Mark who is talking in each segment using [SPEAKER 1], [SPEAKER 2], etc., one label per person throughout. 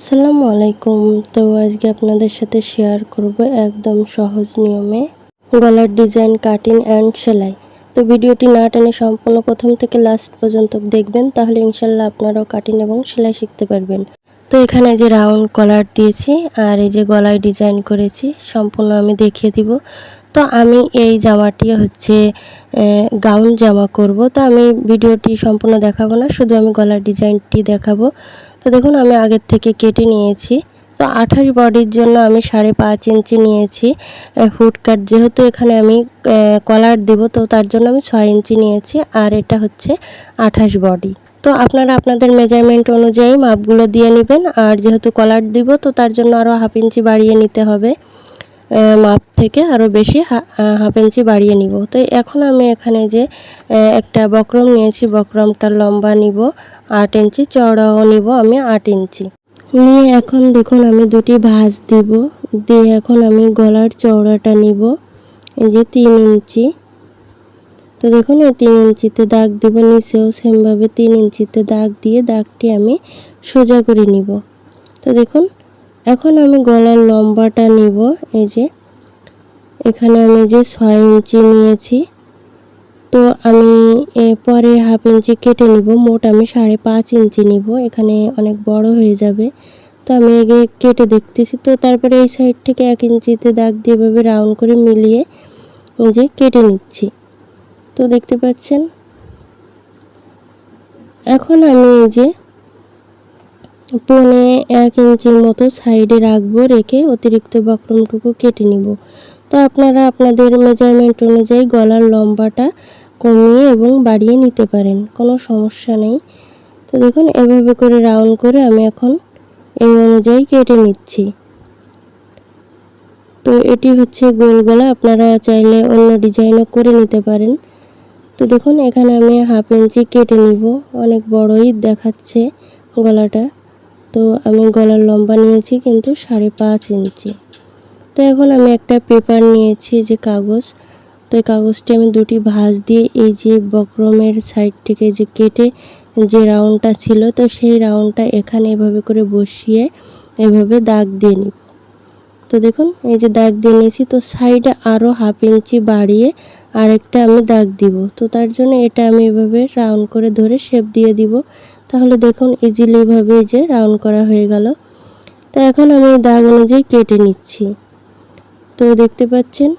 [SPEAKER 1] আসসালামু আলাইকুম। তো আজকে আপনাদের সাথে শেয়ার করব একদম সহজ নিয়মে গলার ডিজাইন কাটিং অ্যান্ড সেলাই। তো ভিডিওটি না টেনে সম্পূর্ণ প্রথম থেকে লাস্ট পর্যন্ত দেখবেন, তাহলে ইনশাল্লাহ আপনারাও কাটিং এবং সেলাই শিখতে পারবেন। তো এখানে যে রাউন্ড কলার দিয়েছি আর এই যে গলায় ডিজাইন করেছি, সম্পূর্ণ আমি দেখিয়ে দিব। তো আমি এই জামাটি হচ্ছে গাউন জামা করব। তো আমি ভিডিওটি সম্পূর্ণ দেখাবো না, শুধু আমি গলার ডিজাইনটি দেখাবো। তো দেখুন, আমি আগের থেকে কেটে নিয়েছি। তো আঠাশ বডির জন্য আমি সাড়ে পাঁচ ইঞ্চি নিয়েছি। ফুড কাট যেহেতু এখানে আমি কলার দেবো, তো তার জন্য আমি ছয় ইঞ্চি নিয়েছি। আর এটা হচ্ছে আঠাশ বডি। তো আপনারা আপনাদের মেজারমেন্ট অনুযায়ী মাপগুলো দিয়ে নেবেন। আর যেহেতু কলার দিব, তো তার জন্য আরও হাফ ইঞ্চি বাড়িয়ে নিতে হবে। মাপ থেকে আরও বেশি হাফ ইঞ্চি বাড়িয়ে নিব। তো এখন আমি এখানে যে একটা বক্রম নিয়েছি, বক্রমটা লম্বা নিব, আট ইঞ্চি, চওড়াও নিব আমি আট ইঞ্চি। নিয়ে এখন দেখুন আমি দুটি ভাঁজ দিব, দিয়ে এখন আমি গলার চওড়াটা নিব, এই যে তিন ইঞ্চি। তো দেখুন এই তিন ইঞ্চিতে দাগ দেব, নিচেও সেমভাবে তিন ইঞ্চিতে দাগ দিয়ে দাগটি আমি সোজা করে নিব। তো দেখুন এখন আমি গলার লম্বাটা নিব, এই যে। এখানে আমি যে ছয় ইঞ্চি নিয়েছি, তো আমি পরে হাফ ইঞ্চি কেটে নিব, মোট আমি সাড়ে পাঁচ ইঞ্চি নিব, এখানে অনেক বড় হয়ে যাবে। তো আমি এগে কেটে দেখতেছি, তো তারপরে এই সাইড থেকে এক ইঞ্চিতে দাগ দিয়ে এভাবে রাউন্ড করে মিলিয়ে যে কেটে নিচ্ছি। তো দেখতে পাচ্ছেন? এখন আমি এই যে পনে এক ইঞ্চির মতো সাইডে রাখব, রেখে অতিরিক্ত বক্রমটুকু কেটে নিব। তো আপনারা আপনাদের মেজারমেন্ট অনুযায়ী গলার লম্বাটা কমিয়ে এবং বাড়িয়ে নিতে পারেন, কোনো সমস্যা নেই। তো দেখুন, এভাবে করে রাউন্ড করে আমি এখন এই অনুযায়ী কেটে নিচ্ছি। তো এটি হচ্ছে গোল গলা, আপনারা চাইলে অন্য ডিজাইনও করে নিতে পারেন। তো দেখুন, এখানে আমি হাফ ইঞ্চি কেটে নিব, অনেক বড়ই দেখাচ্ছে গলাটা। তো আমি গলার লম্বা নিয়েছি কিন্তু সাড়ে পাঁচ ইঞ্চি। তো এখন আমি একটা পেপার নিয়েছি যে কাগজ। তো এই কাগজটি আমি দুটি ভাঁজ দিয়ে এই যে বক্রমের সাইড থেকে যে কেটে যে রাউন্ডটা ছিল, তো সেই রাউন্ডটা এখানে এভাবে করে বসিয়ে এভাবে দাগ দিয়ে নিব। তো দেখুন, এই যে দাগ দিয়ে নিয়েছি, তো সাইডে আরও হাফ ইঞ্চি বাড়িয়ে আরেকটা আমি দাগ দিব। তো তার জন্য এটা আমি এভাবে রাউন্ড করে ধরে শেপ দিয়ে দিব। তাহলে দেখুন ইজিলিভাবে যে রাউন্ড করা হয়ে গেল। তো এখন আমি দাগ অনুযায়ী কেটে নিচ্ছি। তো দেখতে পাচ্ছেন?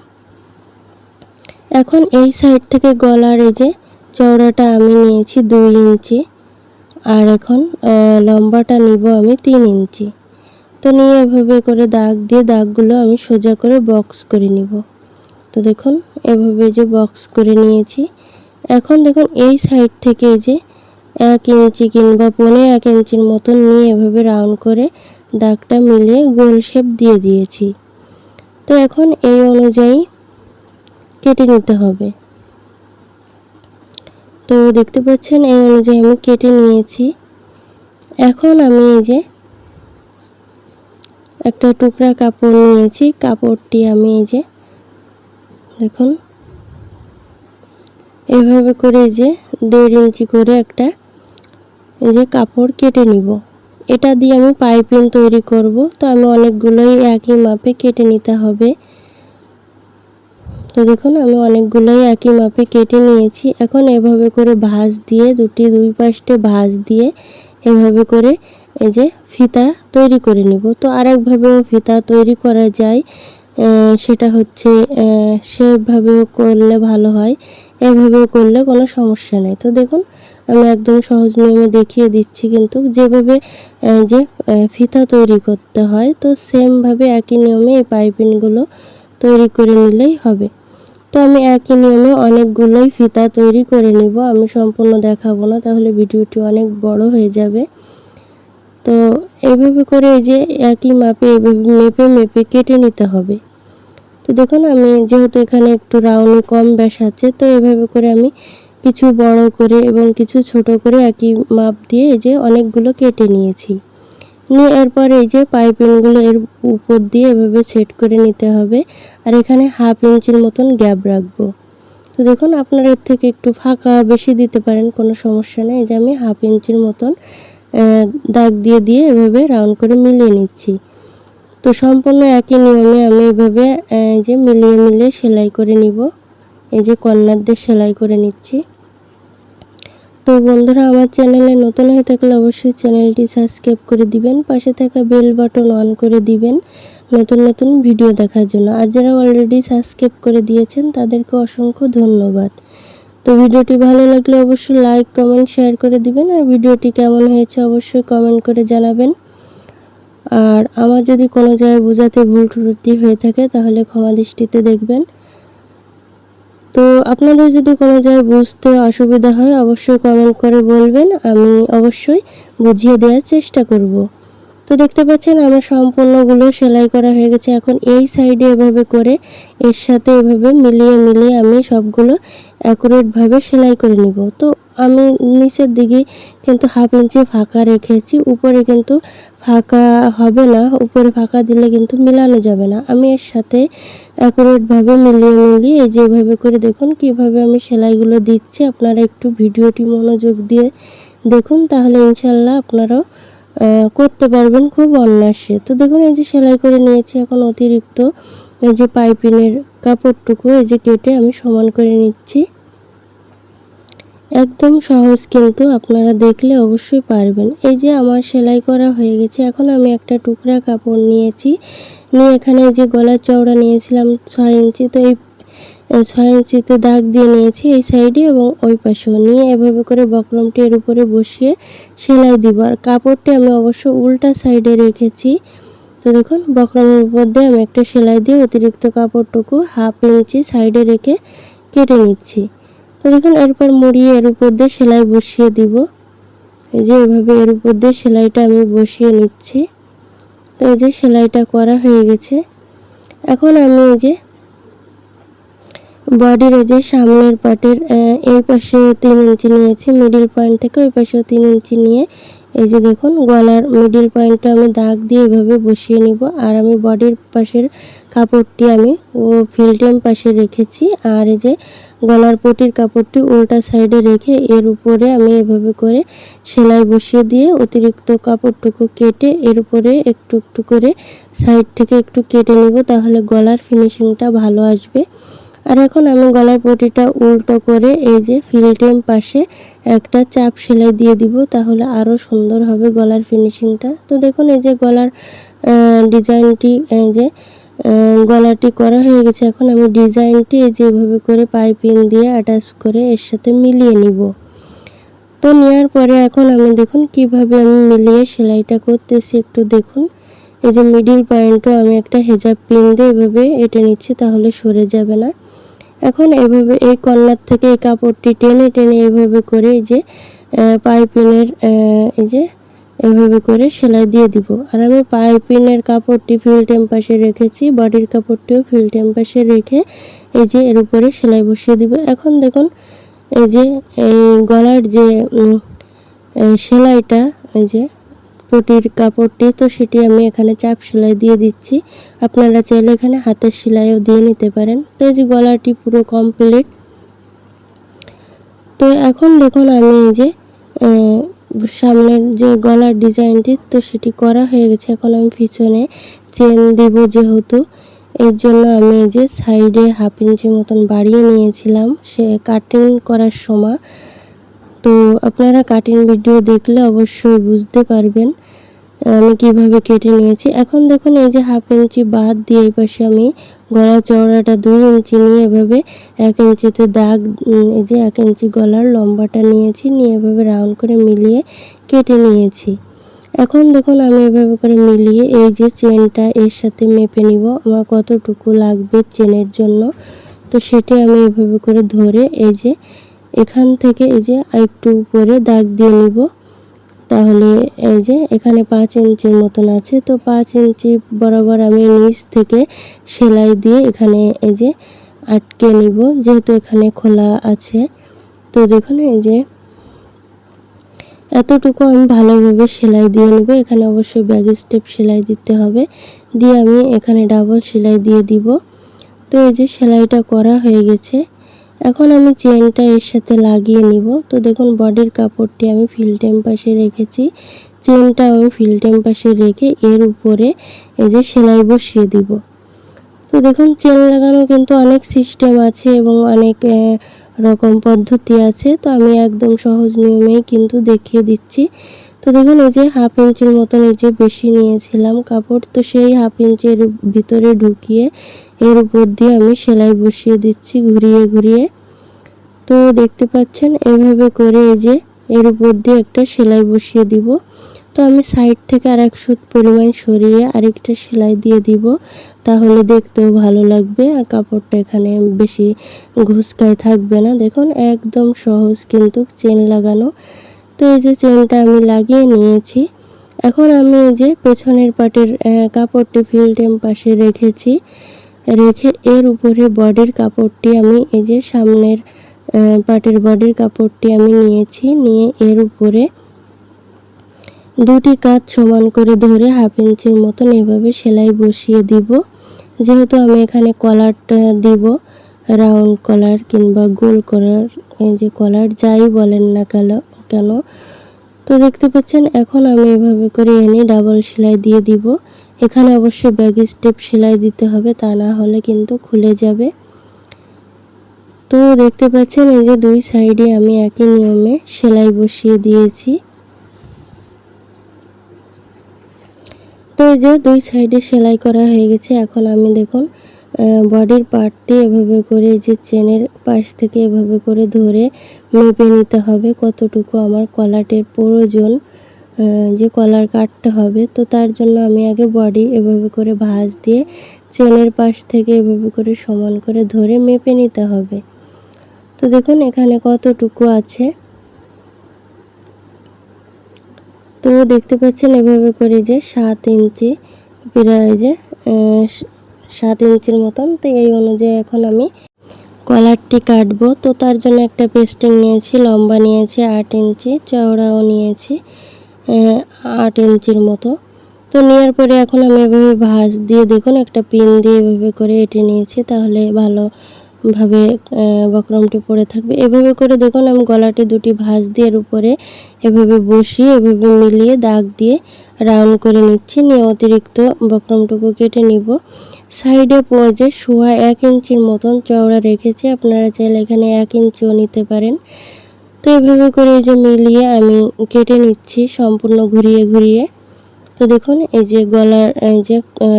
[SPEAKER 1] এখন এই সাইড থেকে গলার এই যে চওড়াটা আমি নিয়েছি দুই ইঞ্চি, আর এখন লম্বাটা নিব আমি তিন ইঞ্চি। তো নিয়ে এভাবে করে দাগ দিয়ে দাগগুলো আমি সোজা করে বক্স করে নিব। তো দেখুন, এভাবে যে বক্স করে নিয়েছি। এখন দেখুন এই সাইড থেকে যে এক ইঞ্চি কিংবা পনে এক ইঞ্চির মতন নিয়ে এভাবে রাউন্ড করে দাগটা মিলিয়ে গোল শেপ দিয়ে দিয়েছি। তো এখন এই অনুযায়ী কেটে নিতে হবে। তো দেখতে পাচ্ছেন এই অনুযায়ী আমি কেটে নিয়েছি। এখন আমি এই যে একটা টুকরা কাপড় নিয়েছি। কাপড়টি আমি এই যে দেখুন, এভাবে করে যে দেড় ইঞ্চি করে একটা এই যে কাপড় কেটে নিব। এটা দিয়ে আমি পাইপিং তৈরি করব। তো আমি অনেকগুলোই একই মাপে কেটে নিতে হবে। তো দেখুন, আমি অনেকগুলোই একই মাপে কেটে নিয়েছি। এখন এভাবে করে ভাঁজ দিয়ে, দুটি দুই পাশে ভাঁজ দিয়ে এভাবে করে এই যে ফিতা তৈরি করে নিব। তো আরেকভাবেও ফিতা তৈরি করা যায়। সেটা হচ্ছে সেভাবেও করলে ভালো হয়। এভাবেও করলে কোনো সমস্যা নেই। তো দেখুন আমি একদম সহজ নিয়মে দেখিয়ে দিচ্ছি কিন্তু যেভাবে যে ফিতা তৈরি করতে হয়, তো সেমভাবে একই নিয়মে এই পাইপিনগুলো তৈরি করে নিলেই হবে। তো আমি একই নিয়মে অনেকগুলোই ফিতা তৈরি করে নিব, আমি সম্পূর্ণ দেখাবো না, তাহলে ভিডিওটি অনেক বড় হয়ে যাবে। তো এইভাবে করে এই যে একই মাপে এভাবে মেপে মেপে কেটে নিতে হবে। তো দেখুন, আমি যেহেতু এখানে একটু রাউন্ড কম ব্যাস আছে, তো এভাবে করে আমি কিছু বড় করে এবং কিছু ছোট করে একই মাপ দিয়ে এই যে অনেকগুলো কেটে নিয়েছি। নিয়ে এরপর এই যে পাইপিংগুলো এর উপর দিয়ে এভাবে সেট করে নিতে হবে আর এখানে হাফ ইঞ্চির মতন গ্যাপ রাখব। তো দেখুন, আপনারা এর থেকে একটু ফাঁকা বেশি দিতে পারেন, কোনো সমস্যা নেই। এই যে আমি হাফ ইঞ্চির মতন দাগ দিয়ে দিয়ে এভাবে রাউন্ড করে মিলিয়ে নিচ্ছি। তো সম্পূর্ণ একই নিয়মে আমি এভাবে যে মিলিয়ে মিলিয়ে সেলাই করে নিব। এই যে কর্নার দিয়ে সেলাই করে নিচ্ছি। তো বন্ধুরা, আমার চ্যানেলে নতুন হয়ে থাকলে অবশ্যই চ্যানেলটি সাবস্ক্রাইব করে দিবেন, পাশে থাকা বেল বাটন অন করে দিবেন নতুন নতুন ভিডিও দেখার জন্য। আর যারা অলরেডি সাবস্ক্রাইব করে দিয়েছেন, তাদেরকে অসংখ্য ধন্যবাদ। তো ভিডিওটি ভালো লাগলে অবশ্যই লাইক কমেন্ট শেয়ার করে দিবেন, আর ভিডিওটি কেমন হয়েছে অবশ্যই কমেন্ট করে জানাবেন। আর আমার যদি কোনো জায়গায় বোঝাতে ভুল ত্রুটি হয়ে থাকে, তাহলে ক্ষমা দৃষ্টিতে দেখবেন। তো আপনাদের যদি কোনো জায়গায় বুঝতে অসুবিধা হয়, অবশ্যই কমেন্ট করে বলবেন। আমি অবশ্যই বুঝিয়ে দেওয়ার চেষ্টা করব। তো দেখতে পাচ্ছেন আমার সম্পূর্ণগুলো সেলাই করা হয়ে গেছে। এখন এই সাইডে এভাবে করে এর সাথে এভাবে মিলিয়ে মিলিয়ে আমি সবগুলো অ্যাকুরেটভাবে সেলাই করে নিব। তো আমি নিচের দিকে কিন্তু হাফ ইঞ্চি ফাঁকা রেখেছি। উপরে কিন্তু ফাঁকা হবে না। উপরে ফাঁকা দিলে কিন্তু মিলানো যাবে না। আমি এর সাথে অ্যাকুরেটভাবে মিলিয়ে মিলিয়ে এই যেভাবে করে দেখুন কীভাবে আমি সেলাইগুলো দিচ্ছি। আপনারা একটু ভিডিওটি মনোযোগ দিয়ে দেখুন, তাহলে ইনশাল্লাহ আপনারাও করতে পারবেন খুব অনায়াসে। তো দেখুন, এই যে সেলাই করে নিয়েছি এখন অতিরিক্ত, এই যে পাইপিনের কাপড়টুকু, এই যে কেটে আমি সমান করে নিচ্ছি। একদম সহজ কিন্তু আপনারা দেখলে অবশ্যই পারবেন। এই যে আমার সেলাই করা হয়ে গেছে, এখন আমি একটা টুকরা কাপড় নিয়েছি। নিয়ে এখানে যে গলার চওড়া নিয়েছিলাম ছয় ইঞ্চি, তো এই এই ছয় ইঞ্চিতে দাগ দিয়ে নিয়েছি এই সাইডে এবং ওই পাশেও। নিয়ে এভাবে করে বকরমটি এর উপরে বসিয়ে সেলাই দিব। আর কাপড়টি আমি অবশ্য উল্টা সাইডে রেখেছি। তো দেখুন, বকরমের উপর দিয়ে আমি একটা সেলাই দিয়ে অতিরিক্ত কাপড়টুকু হাফ ইঞ্চি সাইডে রেখে কেটে নিচ্ছি। তো দেখুন, এরপর মুড়িয়ে এর উপর দিয়ে সেলাই বসিয়ে দিব। এই যে এভাবে এর উপর দিয়ে সেলাইটা আমি বসিয়ে নিচ্ছি। তো এই যে সেলাইটা করা হয়ে গেছে। এখন আমি এই যে এই যে সামনের পাটের এই পাশে তিন ইঞ্চি নিয়েছি মিডিল পয়েন্ট থেকে ওই পাশেও তিন ইঞ্চি নিয়ে। এই যে দেখুন, গলার মিডিল পয়েন্টটা আমি দাগ দিয়ে এভাবে বসিয়ে নিব, আর আমি বডির পাশের কাপড়টি আমি ফিল্টেম পাশে রেখেছি, আর এই যে গলার পটির কাপড়টি উল্টা সাইডে রেখে এর উপরে আমি এভাবে করে সেলাই বসিয়ে দিয়ে অতিরিক্ত কাপড়টুকু কেটে এর উপরে একটু একটু করে সাইড থেকে একটু কেটে নিব, তাহলে গলার ফিনিশিংটা ভালো আসবে। আর এখন আমি গলার পটিটা উল্টো করে এই যে ফিল্টেম পাশে একটা চাপ সেলাই দিয়ে দিব, তাহলে আরও সুন্দর হবে গলার ফিনিশিংটা। তো দেখুন এই যে গলার ডিজাইনটি, এই যে গলাটি করা হয়ে গেছে। এখন আমি ডিজাইনটি এই যেভাবে করে পাইপিং দিয়ে অ্যাটাচ করে এর সাথে মিলিয়ে নিব। তো নেওয়ার পরে এখন আমি দেখুন কীভাবে আমি মিলিয়ে সেলাইটা করতেছি, একটু দেখুন। এই যে মিডিল পয়েন্টও আমি একটা হেজাব পিন দিয়ে এভাবে এঁটে নিচ্ছি, তাহলে সরে যাবে না। এখন এভাবে এই কর্নার থেকে এই কাপড়টি টেনে টেনে এইভাবে করে এই যে পাইপিনের এই যে এভাবে করে সেলাই দিয়ে দিব। আর আমি পাইপিনের কাপড়টি ফিল টেম্পাসে রেখেছি বডির কাপড়টিও ফিল টেম্পাসে রেখে এই যে এর উপরে সেলাই বসিয়ে দিব। এখন দেখুন, এই যে এই গলার যে সেলাইটা, এই যে পটির কাপড়টি, তো সেটি আমি এখানে চাপ সেলাই দিয়ে দিচ্ছি। আপনারা চাইলে এখানে হাতের সেলাইও দিয়ে নিতে পারেন। তো এই যে গলাটি পুরো কমপ্লিট তো এখন দেখুন আমি এই যে সামনের যে গলার ডিজাইনটি, তো সেটি করা হয়ে গেছে। এখন আমি পিছনে চেন দিব যেহেতু। এর জন্য আমি এই যে সাইডে হাফ ইঞ্চি মতন বাড়িয়ে নিয়েছিলাম। সে কাটিং করার সময়। তো আপনারা কাটিং ভিডিও দেখলে অবশ্যই বুঝতে পারবেন, আমি কীভাবে কেটে নিয়েছি। এখন দেখুন, এই যে হাফ ইঞ্চি বাদ দিয়ে এই পাশে আমি গলা চওড়াটা দুই ইঞ্চি নিয়ে এভাবে এক ইঞ্চিতে দাগ এই যে এক ইঞ্চি গলার লম্বাটা নিয়েছি, নিয়ে এভাবে রাউন্ড করে মিলিয়ে কেটে নিয়েছি। এখন দেখুন, আমি এভাবে করে মিলিয়ে এই যে চেনটা এর সাথে মেপে নিব, আমার কতটুকু লাগবে চেনের জন্য। তো সেটি আমি এভাবে করে ধরে এই যে এখান থেকে এই যে আরেকটু উপরে দাগ দিয়ে নিব। তাহলে এই যে এখানে পাঁচ ইঞ্চির মতন আছে। তো পাঁচ ইঞ্চি বরাবর আমি নিচ থেকে সেলাই দিয়ে এখানে এই যে আটকে নিব, যেহেতু এখানে খোলা আছে। তো দেখুন এই যে এতটুকু আমি ভালোভাবে সেলাই দিয়ে নেব। এখানে অবশ্যই ব্যাগ স্টেপ সেলাই দিতে হবে। দিয়ে আমি এখানে ডাবল সেলাই দিয়ে দিব। তো এই যে সেলাইটা করা হয়ে গেছে। এখন আমি চেনটা এর সাথে লাগিয়ে নিব। তো দেখুন, বডির কাপড়টি আমি ফিল্টেম পাশে রেখেছি। চেনটা আমি ফিল্টেম পাশে রেখে এর উপরে এই যে সেলাই বসিয়ে দিব। তো দেখুন, চেন লাগানো কিন্তু অনেক সিস্টেম আছে এবং অনেক রকম পদ্ধতি আছে, তো আমি একদম সহজ নিয়মেই কিন্তু দেখিয়ে দিচ্ছি। তো দেখুন, এই যে হাফ ইঞ্চির মতন এই যে বেশি নিয়েছিলাম কাপড়, তো সেই হাফ ইঞ্চির ভিতরে ঢুকিয়ে এর উপর দিয়ে আমি সেলাই বসিয়ে দিচ্ছি ঘুরিয়ে ঘুরিয়ে। তো দেখতে পাচ্ছেন এইভাবে করে এই যে এর উপর দিয়ে একটা সেলাই বসিয়ে দিব। তো আমি সাইড থেকে আর এক সুত পরিমাণ সরিয়ে আরেকটা সেলাই দিয়ে দিব। তাহলে দেখতেও ভালো লাগবে আর কাপড়টা এখানে বেশি ঘুসকায় থাকবে না। দেখুন, একদম সহজ কিন্তু চেন লাগানো। তো এই যে চেনটা আমি লাগিয়ে নিয়েছি। এখন আমি এই যে পেছনের পাটের কাপড়টি ফিল্টেম পাশে রেখেছি। রেখে এর উপরে বডির কাপড়টি আমি, এই যে সামনের পাটের বডির কাপড়টি আমি নিয়েছি। নিয়ে এর উপরে দুটি কাজ সমান করে ধরে হাফ ইঞ্চির মতন এভাবে সেলাই বসিয়ে দিব। যেহেতু আমি এখানে কলারটা দিব, রাউন্ড কলার কিংবা গোল কলার এই যে কলার যাই বলেন না কেন কেন, তো দেখতে পাচ্ছেন এখন আমি এভাবে করে এনে ডাবল সেলাই দিয়ে দিব। এখানে অবশ্যই ব্যাগ স্টেপ সেলাই দিতে হবে, তা না হলে কিন্তু খুলে যাবে। তো দেখতে পাচ্ছেন এই যে দুই সাইডে আমি একই নিয়মে সেলাই বসিয়ে দিয়েছি। তো এই যে দুই সাইডে সেলাই করা হয়ে গেছে, এখন আমি দেখুন বডির পার্টটি এভাবে করে যে চেনের পাশ থেকে এভাবে করে ধরে মেপে নিতে হবে, কতটুকু আমার কলাটের প্রয়োজন যে কলার কাটতে হবে। তো তার জন্য আমি আগে বডি এভাবে করে ভাঁজ দিয়ে চেনের পাশ থেকে এভাবে করে সমান করে ধরে মেপে নিতে হবে। তো দেখুন, এখানে কতটুকু আছে। তো দেখতে পাচ্ছেন এভাবে করে যে সাত ইঞ্চি প্রায় যে সাত ইঞ্চির মতন। তো এই অনুযায়ী এখন আমি কলারটি কাটবো। তো তার জন্য একটা পেস্টিং নিয়েছি, লম্বা নিয়েছি, আট ইঞ্চি, চওড়াও নিয়েছি আট ইঞ্চির মতো। তো নেওয়ার পরে এখন আমি এভাবে ভাঁজ দিয়ে দেখুন, একটা পিন দিয়ে এভাবে করে এঁটে নিয়েছি, তাহলে ভালোভাবে আহ, বক্রমটি পড়ে থাকবে। এভাবে করে দেখুন আমি গলাটি দুটি ভাঁজ দিয়ে এর উপরে এভাবে বসিয়ে এভাবে মিলিয়ে দাগ দিয়ে রাউন্ড করে নিচ্ছি। নিয়ে অতিরিক্ত বক্রমটুকু কেটে নিব। সাইডে পৌঁছে সোয়া এক ইঞ্চির মতন চওড়া রেখেছি। আপনারা চাইলে এখানে এক ইঞ্চিও নিতে পারেন। তো এভাবে করে এই যে মিলিয়ে আমি কেটে নিচ্ছি সম্পূর্ণ ঘুরিয়ে ঘুরিয়ে। তো দেখুন এই যে গলার এই যে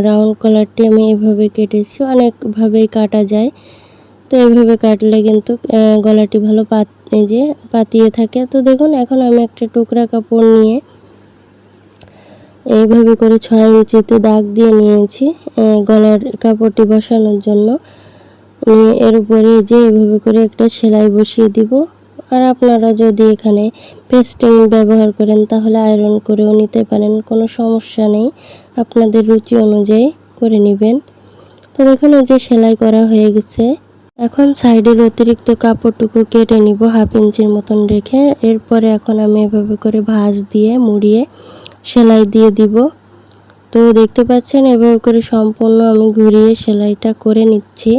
[SPEAKER 1] রাউন্ড কলারটি আমি এভাবে কেটেছি। অনেকভাবেই কাটা যায়। তো এইভাবে কাটলে কিন্তু গলাটি ভালো পাত যে পাতিয়ে থাকে। তো দেখুন, এখন আমি একটা টুকরা কাপড় নিয়ে এইভাবে করে ছয় ইঞ্চিতে দাগ দিয়ে নিয়েছি গলার কাপড়টি বসানোর জন্য। নিয়ে এর উপরে যে এভাবে করে একটা সেলাই বসিয়ে দিব। আর আপনারা যদি এখানে পেস্টিং ব্যবহার করেন, তাহলে আয়রন করেও নিতে পারেন, কোনো সমস্যা নেই। আপনাদের রুচি অনুযায়ী করে নেবেন। তো এই যে সেলাই করা হয়ে গেছে। এখন সাইডের অতিরিক্ত কাপড়টুকু কেটে নিব হাফ ইঞ্চির মতন রেখে। এরপরে এখন আমি এভাবে করে ভাঁজ দিয়ে, মুড়িয়ে সেলাই দিয়ে দিব। তো দেখতে পাচ্ছেন, এভাবে করে সম্পূর্ণ আমি ঘুরিয়ে সেলাইটা করে নিচ্ছি।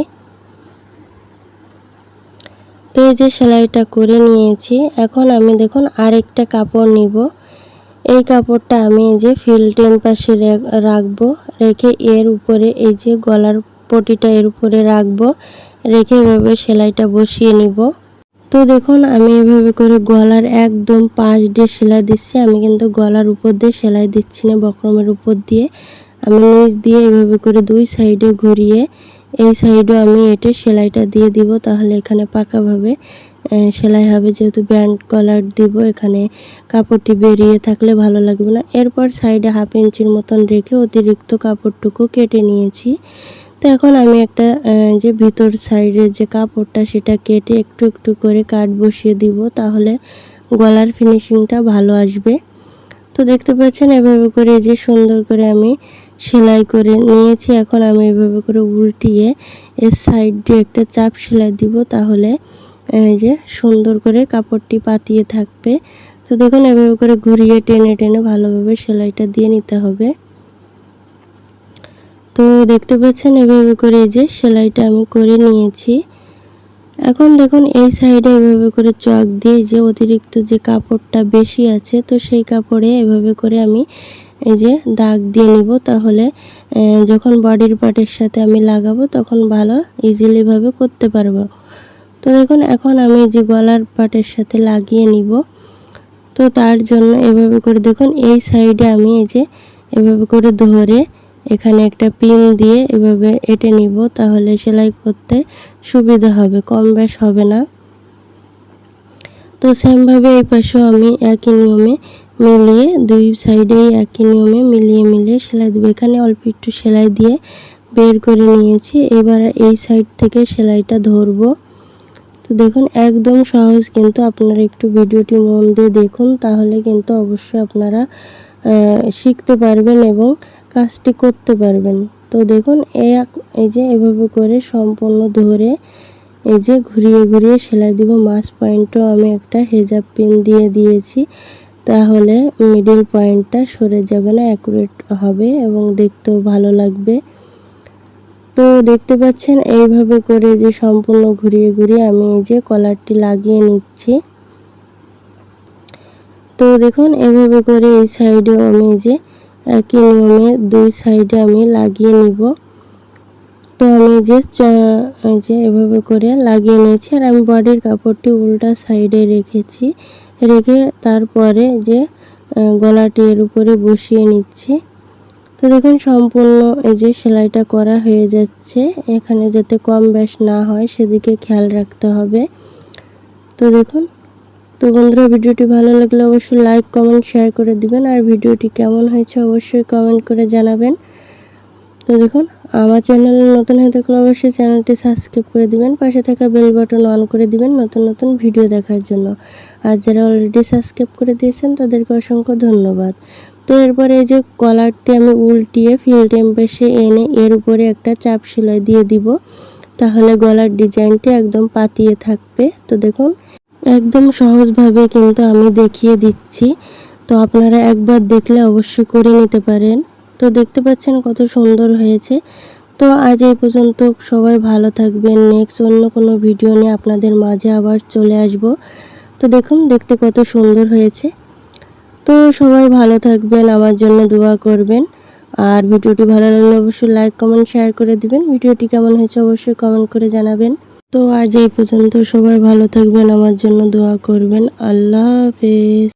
[SPEAKER 1] তো এই যে সেলাইটা করে নিয়েছি, এখন আমি দেখুন আরেকটা কাপড় নিব। এই কাপড়টা আমি এই যে ফিল্টেন পাশে রাখব, রেখে এর উপরে এই যে গলার পটিটা এর উপরে রাখব, রেখে এভাবে সেলাইটা বসিয়ে নিব। তো দেখুন, আমি এভাবে করে গলার একদম পাশ দিয়ে সেলাই দিচ্ছি। আমি কিন্তু গলার উপর দিয়ে সেলাই দিচ্ছি না, বক্রমের উপর দিয়ে। আমি নিচ দিয়ে এভাবে করে দুই সাইডে ঘুরিয়ে, এই সাইডেও আমি এটে সেলাইটা দিয়ে দিব। তাহলে এখানে পাকাভাবে সেলাই হবে। যেহেতু ব্যান্ড কলার দিব, এখানে কাপড়টি বেরিয়ে থাকলে ভালো লাগবে না। এরপর সাইডে হাফ ইঞ্চির মতন রেখে অতিরিক্ত কাপড়টুকু কেটে নিয়েছি। তো এখন আমি একটা যে ভিতর সাইডের যে কাপড়টা সেটা কেটে একটু একটু করে কাট বসিয়ে দিব, তাহলে গলার ফিনিশিংটা ভালো আসবে। তো দেখতে পাচ্ছেন এভাবে করে যে সুন্দর করে আমি সেলাই করে নিয়েছি, এখন আমি এভাবে করে উল্টিয়ে এর সাইড দিয়ে একটা চাপ সেলাই দিব, তাহলে এই যে সুন্দর করে কাপড়টি পাতিয়ে থাকবে। তো দেখুন এভাবে করে ঘুরিয়ে টেনে টেনে ভালোভাবে সেলাইটা দিয়ে নিতে হবে। তো দেখতে পাচ্ছেন এভাবে করে এই যে সেলাইটা আমি করে নিয়েছি। এখন দেখুন এই সাইডে এভাবে করে চক দিয়ে যে অতিরিক্ত যে কাপড়টা বেশি আছে, তো সেই কাপড়ে এভাবে করে আমি এই যে দাগ দিয়ে নিব। তাহলে যখন বডির পার্টের সাথে আমি লাগাবো তখন ভালো ইজিলিভাবে করতে পারব। তো দেখুন, এখন আমি যে গলার পার্টের সাথে লাগিয়ে নিব। তো তার জন্য এভাবে করে দেখুন, এই সাইডে আমি এই যে এভাবে করে ধরে এখানে একটা পিন দিয়ে এভাবে এঁটে নিব, তাহলে সেলাই করতে সুবিধা হবে, কম বেশ হবে না। তো সেমভাবে এই পাশেও আমি একই নিয়মে মিলিয়ে, দুই সাইডেই একই নিয়মে মিলিয়ে মিলিয়ে সেলাই দেবো। এখানে অল্প একটু সেলাই দিয়ে বের করে নিয়েছি, এবার এই সাইড থেকে সেলাইটা ধরবো। তো দেখুন, একদম সহজ কিন্তু আপনারা একটু ভিডিওটি মন দিয়ে দেখুন, তাহলে কিন্তু অবশ্যই আপনারা শিখতে পারবেন এবং কাজটি করতে পারবেন। তো দেখুন এক, এই যে এভাবে করে সম্পূর্ণ ধরে এই যে ঘুরিয়ে ঘুরিয়ে সেলাই দিব। মাছ পয়েন্টও আমি একটা হেজাব পিন দিয়ে দিয়েছি। তাহলে মিডিল পয়েন্টটা সরে যাবে না অ্যাকুরেট হবে এবং দেখতেও ভালো লাগবে। তো দেখতে পাচ্ছেন, এইভাবে করে যে সম্পূর্ণ ঘুরিয়ে ঘুরিয়ে আমি এই যে কলারটি লাগিয়ে নিচ্ছি। তো দেখুন, এভাবে করে এই সাইডেও আমি যে একই নিয়মে দুই সাইডে আমি লাগিয়ে নিব। তো আমি যে যে এভাবে করে লাগিয়ে নিয়েছি আর আমি বডির কাপড়টি উল্টা সাইডে রেখেছি। রেখে তারপরে যে গলাটি এর উপরে বসিয়ে নিচ্ছি। তো দেখুন সম্পূর্ণ এই যে সেলাইটা করা হয়ে যাচ্ছে। এখানে যাতে কম বেশ না হয় সেদিকে খেয়াল রাখতে হবে। তো দেখুন তো বন্ধুরা, ভিডিওটি ভালো লাগলে অবশ্যই লাইক কমেন্ট শেয়ার করে দিবেন। আর ভিডিওটি কেমন হয়েছে অবশ্যই কমেন্ট করে জানাবেন। তো দেখুন, আমার চ্যানেল নতুন হয়ে থাকলে অবশ্যই চ্যানেলটি সাবস্ক্রাইব করে দিবেন। পাশে থাকা বেল বাটন অন করে দিবেন নতুন নতুন ভিডিও দেখার জন্য। আর যারা অলরেডি সাবস্ক্রাইব করে দিয়েছেন, তাদেরকে অসংখ্য ধন্যবাদ। তো এরপরে এই যে কলারটি আমি উল্টিয়ে ফিল টেম্পেসে এনে এর উপরে একটা চাপ সেলাই দিয়ে দিব। তাহলে গলার ডিজাইনটি একদম পাতিয়ে থাকবে। তো দেখুন একদম সহজভাবে কিন্তু আমি দেখিয়ে দিচ্ছি। তো আপনারা একবার দেখলে অবশ্যই করে নিতে পারেন। তো দেখতে পাচ্ছেন কত সুন্দর হয়েছে। তো আজ এই পর্যন্ত সবাই ভালো থাকবেন। নেক্সট অন্য কোনো ভিডিও নিয়ে আপনাদের মাঝে আবার চলে আসব। তো দেখুন, দেখতে কত সুন্দর হয়েছে। তো সবাই ভালো থাকবেন, আমার জন্য দোয়া করবেন। আর ভিডিওটি ভালো লাগলে অবশ্যই লাইক কমেন্ট শেয়ার করে দিবেন। ভিডিওটি কেমন হয়েছে অবশ্যই কমেন্ট করে জানাবেন। তো আজ এই পর্যন্ত সবাই ভালো থাকবেন আমার জন্য দোয়া করবেন। আল্লাহ হাফেজ।